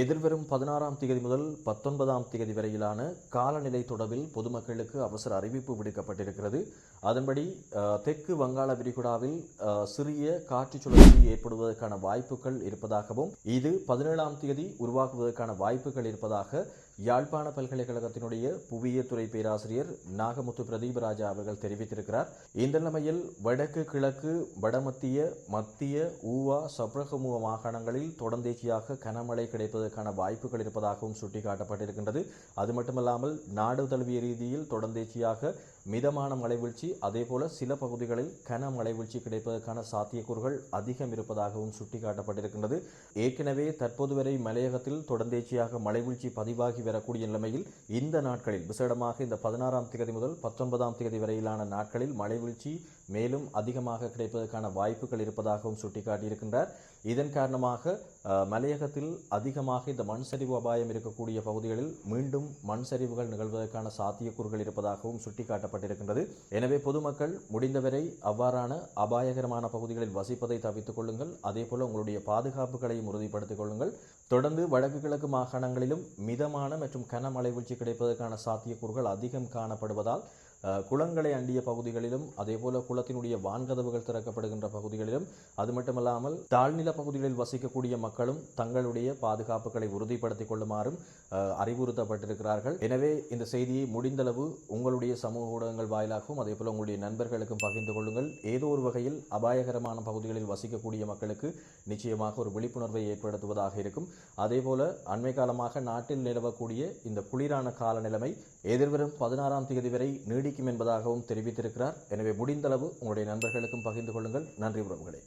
எதிர்வரும் பதினாறாம் தேதி முதல் பத்தொன்பதாம் தேதி வரையிலான காலநிலை தொடர்பில் பொதுமக்களுக்கு அவசர அறிவிப்பு விடுக்கப்பட்டிருக்கிறது. அதன்படி தெற்கு வங்காள விரிகுடாவில் சிறிய காற்று சுழற்சி ஏற்படுவதற்கான வாய்ப்புகள் இருப்பதாகவும் இது பதினேழாம் தேதி உருவாகுவதற்கான வாய்ப்புகள் இருப்பதாக யாழ்ப்பாண பல்கலைக்கழகத்தினுடைய புவியியத்துறை பேராசிரியர் நாகமுத்து பிரதீபராஜா அவர்கள் தெரிவித்திருக்கிறார். இந்த நிலைமையில் வடக்கு கிழக்கு வடமத்திய மத்திய ஊவா சப்ரகமுவ மாகாணங்களில் தொடர்ந்தேச்சியாக கனமழை கிடைப்பதற்கான வாய்ப்புகள் இருப்பதாகவும் சுட்டிக்காட்டப்பட்டிருக்கின்றது. அது மட்டுமல்லாமல் நாடு தழுவிய ரீதியில் தொடர்ந்தேச்சியாக மிதமான மழைவீழ்ச்சி அதேபோல சில பகுதிகளில் கன மழைவீழ்ச்சி கிடைப்பதற்கான சாத்தியக்கூறுகள் அதிகம் இருப்பதாகவும் சுட்டிக்காட்டப்பட்டிருக்கின்றது. ஏற்கனவே தற்போது வரை மலையகத்தில் தொடர்ந்தேச்சியாக மழைவீழ்ச்சி பதிவாகி வரக்கூடிய நிலைமையில் இந்த நாட்களில் விசேடமாக இந்த பதினாறாம் தேதி முதல் பத்தொன்பதாம் தேதி வரையிலான நாட்களில் மழைவீழ்ச்சி மேலும் அதிகமாக கிடைப்பதற்கான வாய்ப்புகள் இருப்பதாகவும் சுட்டிக்காட்டியிருக்கின்றார். இதன் காரணமாக மலையகத்தில் அதிகமாக இந்த மண் சரிவு அபாயம் இருக்கக்கூடிய பகுதிகளில் மீண்டும் மண் சரிவுகள் நிகழ்வதற்கான சாத்தியக்கூறுகள் இருப்பதாகவும் சுட்டிக்காட்டப்பட்டிருக்கின்றது. எனவே பொதுமக்கள் முடிந்தவரை அவ்வாறான அபாயகரமான பகுதிகளில் வசிப்பதை தவித்துக் கொள்ளுங்கள். அதேபோல உங்களுடைய பாதுகாப்புகளையும் உறுதிப்படுத்திக் கொள்ளுங்கள். தொடர்ந்து வடக்கு கிழக்கு மாகாணங்களிலும் மிதமான மற்றும் கனமழை வீழ்ச்சி கிடைப்பதற்கான சாத்தியக்கூறுகள் அதிகம் காணப்படுவதால் குளங்களை அண்டிய பகுதிகளிலும் அதேபோல குளத்தினுடைய வான்கதவுகள் திறக்கப்படுகின்ற பகுதிகளிலும் அது மட்டுமல்லாமல் தாழ்நில பகுதிகளில் வசிக்கக்கூடிய மக்களும் தங்களுடைய பாதுகாப்புகளை உறுதிப்படுத்திக் கொள்ளுமாறும் அறிவுறுத்தப்பட்டிருக்கிறார்கள். எனவே இந்த செய்தியை முடிந்தளவு உங்களுடைய சமூக ஊடகங்கள் வாயிலாகவும் அதேபோல உங்களுடைய நண்பர்களுக்கும் பகிர்ந்து கொள்ளுங்கள். ஏதோ ஒரு வகையில் அபாயகரமான பகுதிகளில் வசிக்கக்கூடிய மக்களுக்கு நிச்சயமாக ஒரு விழிப்புணர்வை ஏற்படுத்துவதாக இருக்கும். அதேபோல அண்மை காலமாக நாட்டில் நிலவக்கூடிய இந்த குளிரான கால நிலைமை எதிர்வரும் பதினாறாம் தேதி வரை நீடி நீடிக்கும் என்பதாகவும் தெரிவித்திருக்கிறார். எனவே முடிந்தளவு உங்களுடைய நண்பர்களுக்கும் பகிர்ந்து கொள்ளுங்கள். நன்றி உறவுகளே.